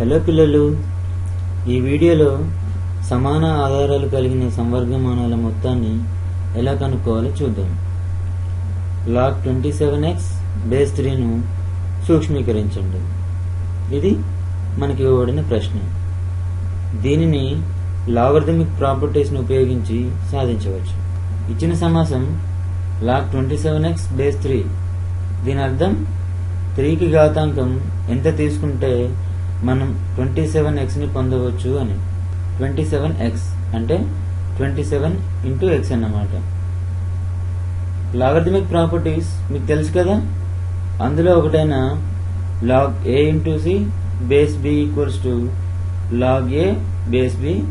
Hello పిల్లలు. ఈ వీడియోలో సమాన ఆధారాలు కలిగిన సంవర్గమానాల మొత్తాన్ని ఎలా కనుక్కోవాలో చూద్దాం. Log twenty seven x base త్రీను సూక్ష్మీకరించండి. ఇది మనకి ఇవ్వబడిన ప్రశ్న. దీనిని లాగర్థమిక్ ప్రాపర్టీస్ని ఉపయోగించి సాధించవచ్చు. ఇచ్చిన సమాసం log twenty seven x base three. దీని అర్థం త్రీకి ఘాతాంకం ఎంత తీసుకుంటే మనం ట్వంటీ సెవెన్ ఎక్స్ని పొందవచ్చు అని. ట్వంటీ సెవెన్ ఎక్స్ అంటే ట్వంటీ సెవెన్ ఇంటూ ఎక్స్ అన్నమాట. లాగర్థమిక్ ప్రాపర్టీస్ మీకు తెలుసు కదా? అందులో ఒకటైన log a into c base b equals to log a base b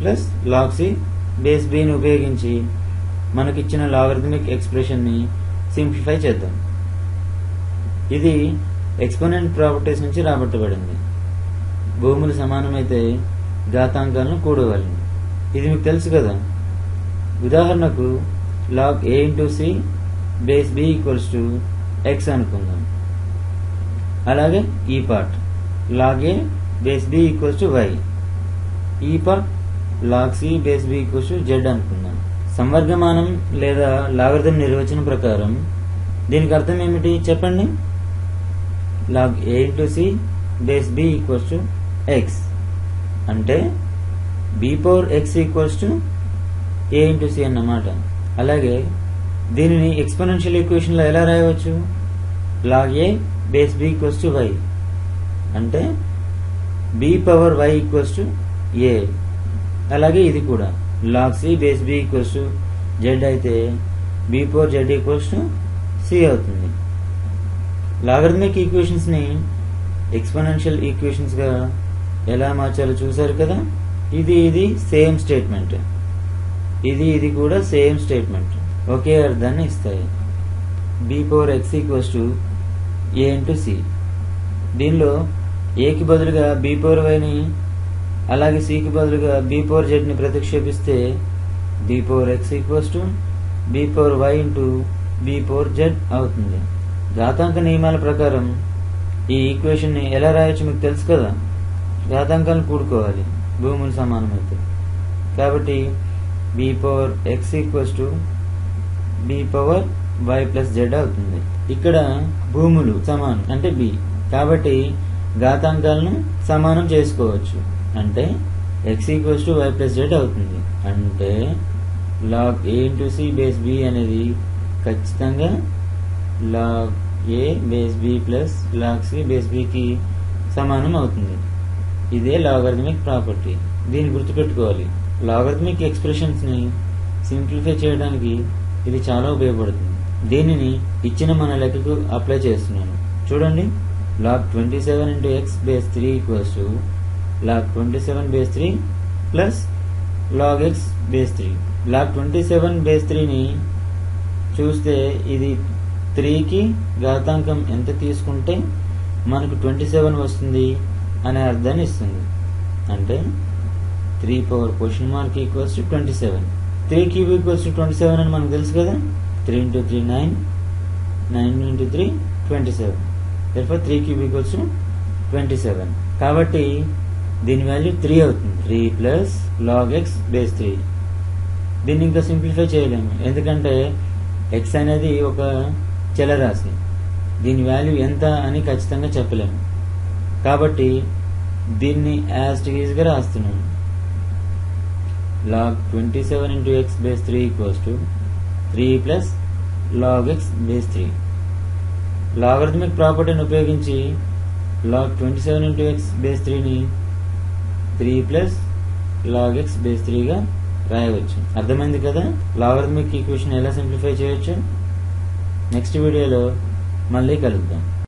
plus log c base బిని ఉపయోగించి మనకిచ్చిన లాగర్థమిక్ ఎక్స్ప్రెషన్ని సింప్లిఫై చేద్దాం. ఇది ఎక్స్పోనెంట్ ప్రాపర్టీస్ నుంచి రాబట్టబడింది. భూములు సమానమైతే ఘాతాంకాలను కూడవాలి ఇది మీకు తెలుసు కదా. ఉదాహరణకు log a into c base b equals to x అనుకుందాం. అలాగే ఈ part log a base b equals to y ఈ part log c base b equals to z అనుకుందాం. సంవర్గమానం లేదా లాగర్థం నిర్వచనం ప్రకారం దీనికి అర్థం ఏమిటి చెప్పండి? Log A into C base B equals to X అంటే B power X equals to A into C అన్నమాట. అలాగే దీనిని ఎక్స్పోనెన్షియల్ ఈక్వేషన్లో ఎలా రాయవచ్చు? Log A base B equals to Y అంటే B power Y equals to A అలాగే ఇది కూడా. Log C base B equals to Z అయితే B power Z equals to C అవుతుంది. లాగర్థమిక్ ఈక్వేషన్స్ని ఎక్స్పోనెన్షియల్ ఈక్వేషన్స్గా ఎలా మార్చాలో చూసారు కదా? ఇది ఇది సేమ్ స్టేట్మెంట్ ఇది ఇది కూడా సేమ్ స్టేట్మెంట్ ఒకే అర్థాన్ని ఇస్తాయి. B power x equals to a into c దీనిలో ఏకి బదులుగా బి పవర్ వైని అలాగే సికి బదులుగా బి పవర్ జెడ్ని ప్రతిక్షేపిస్తే b power x equals to b power y into b power z అవుతుంది. ఘాతాంక నియమాల ప్రకారం ఈ ఈక్వేషన్ని ఎలా రాయొచ్చు మీకు తెలుసు కదా? ఘాతాంకాలను కూడుకోవాలి. భూములు సమానమైతే. కాబట్టి b power x equals to b power y plus z అవుతుంది. ఇక్కడ భూములు సమానం అంటే బి కాబట్టి ఘాతాంకాలను సమానం చేసుకోవచ్చు. అంటే x equals to y plus z అవుతుంది. అంటే log a into c base b అనేది ఖచ్చితంగా log a base b plus log c base బికి సమానం అవుతుంది. ఇదే లాగర్థమిక్ ప్రాపర్టీ. దీన్ని గుర్తుపెట్టుకోవాలి. లాగర్థమిక్ ఎక్స్ప్రెషన్స్ని సింప్లిఫై చేయడానికి ఇది చాలా ఉపయోగపడుతుంది. దీనిని ఇచ్చిన మన లెక్కకు అప్లై చేస్తున్నాను. చూడండి. Log twenty seven into x base three equals to log twenty seven base three plus log x base three. Log twenty seven base త్రీని చూస్తే ఇది త్రీకి ఘాతాంకం ఎంత తీసుకుంటే మనకు ట్వంటీ సెవెన్ వస్తుంది. అనే అర్థాన్ని ఇస్తుంది. అంటే three power question mark equals to twenty seven three cube equals to twenty seven అని మనకు తెలుసు కదా? Three into three nine nine into three twenty seven therefore three cube equals to twenty seven కాబట్టి దీని వాల్యూ త్రీ అవుతుంది. Three plus log x base three దీన్ని ఇంకా simplify చేయలేము. ఎందుకంటే ఎక్స్ అనేది ఒక చలరాశి దీని వాల్యూ ఎంత అని ఖచ్చితంగా చెప్పలేము. కాబట్టి దీన్ని యాజ్గా రాస్తున్నాను log twenty seven into x base three equals to three plus log x base three logarithmic ప్రాపర్టీని ఉపయోగించి log twenty seven into x base త్రీని three plus log x base త్రీగా రాయవచ్చు. అర్థమైంది కదా? లాగర్థమిక్ ఈక్వేషన్ ఎలా సింప్లిఫై చేయొచ్చు? నెక్స్ట్ వీడియోలో మళ్ళీ కలుద్దాం.